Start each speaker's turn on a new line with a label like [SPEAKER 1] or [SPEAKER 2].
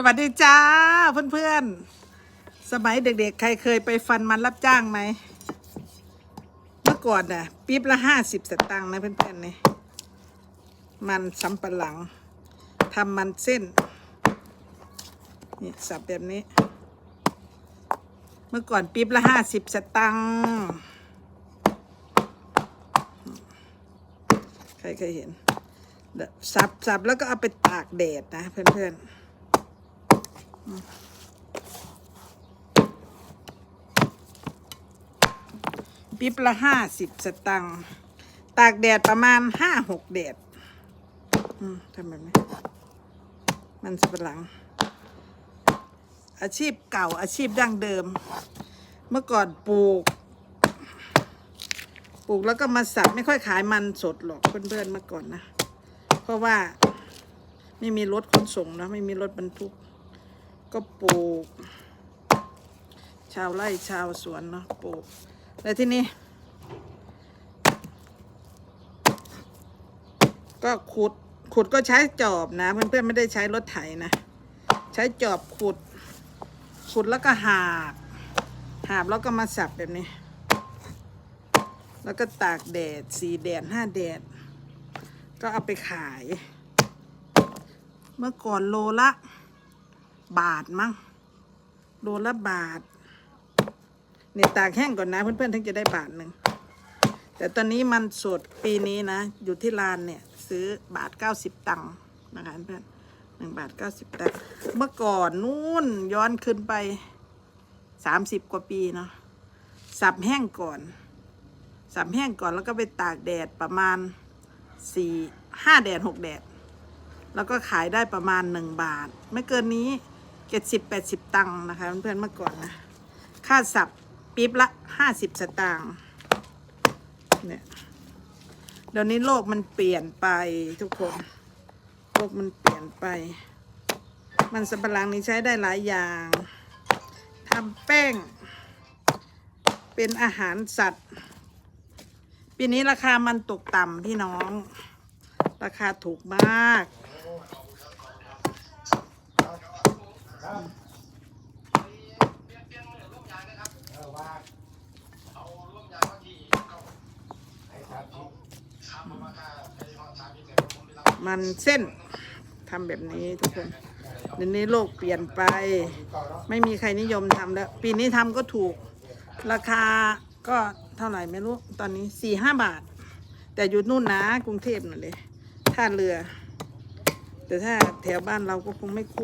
[SPEAKER 1] สวัสดีจ้าเพื่อนๆ สมัยเด็กๆ ใครเคยไปฟันมันรับจ้างไหม เมื่อก่อนน่ะปี๊บละห้าสิบสตางค์นะเพื่อนๆนี่มันสำปะหลังทำมันเส้นนี่สับแบบนี้ เมื่อก่อนปี๊บละห้าสิบสตังค์ใครเคยเห็นสับสับแล้วก็เอาไปตากแดดนะเพื่อนๆ ปิ๊บละห้าสิบสตังค์ตากแดดประมาณห้าหกแดดทำแบบนี้ มันสับปหลัง อาชีพเก่าอาชีพดั้งเดิม เมื่อก่อนปลูก ปลูกแล้วก็มาสับไม่ค่อยขายมันสดหรอกเพื่อนๆเมื่อก่อนนะ เพราะว่าไม่มีรถขนส่งนะไม่มีรถบรรทุก ก็ปลูก ชาวไร่ชาวสวนเนาะปลูกแล้วที่นี่ก็ขุดขุดก็ใช้จอบนะเพื่อนๆไม่ได้ใช้รถไถนะ ใช้จอบขุด ขุดแล้วก็หาบหาบแล้วก็มาสับแบบนี้ แล้วก็ตากแดดสี่แดดห้าแดด ก็เอาไปขาย เมื่อก่อนโลละ บาทมั้งโลละบาทเนี่ยตากแห้งก่อนนะเพื่อนๆถึงจะได้บาทหนึ่งแต่ตอนนี้มันสดปีนี้นะ อยู่ที่ร้านเนี่ย ซื้อบาทเก้าสิบตังค์นะคะเพื่อนหนึ่งบาทเก้าสิบตังค์เมื่อก่อนนู่นย้อนขึ้นไปสามสิบกว่าปีเนาะสับแห้งก่อน สับแห้งก่อนแล้วก็ไปตากแดดประมาณสี่ห้าแดดหกแดด แล้วก็ขายได้ประมาณหนึ่งบาท ไม่เกินนี้ เจ็ดสิบแปดสิบตังค์นะคะเพื่อนๆเมื่อก่อนนะ ค่าสับปิ๊บละห้าสิบสตางค์เนี่ยเดี๋ยวนี้โลกมันเปลี่ยนไปทุกคน โลกมันเปลี่ยนไป มันสับปะหลังนี้ใช้ได้หลายอย่างทำแป้ง เป็นอาหารสัตว์ ปีนี้ราคามันตกต่ำพี่น้อง ราคาถูกมาก มันเส้นทำแบบนี้ทุกคนเดี๋ยวนี้โลกเปลี่ยนไป ไม่มีใครนิยมทำแล้ว ปีนี้ทำก็ถูก ราคาก็เท่าไหร่ไม่รู้ ตอนนี้สี่ห้าบาท แต่อยู่นู่นนะกรุงเทพนั่นเลยท่าเรือ แต่ถ้าแถวบ้านเราก็คงไม่คุ้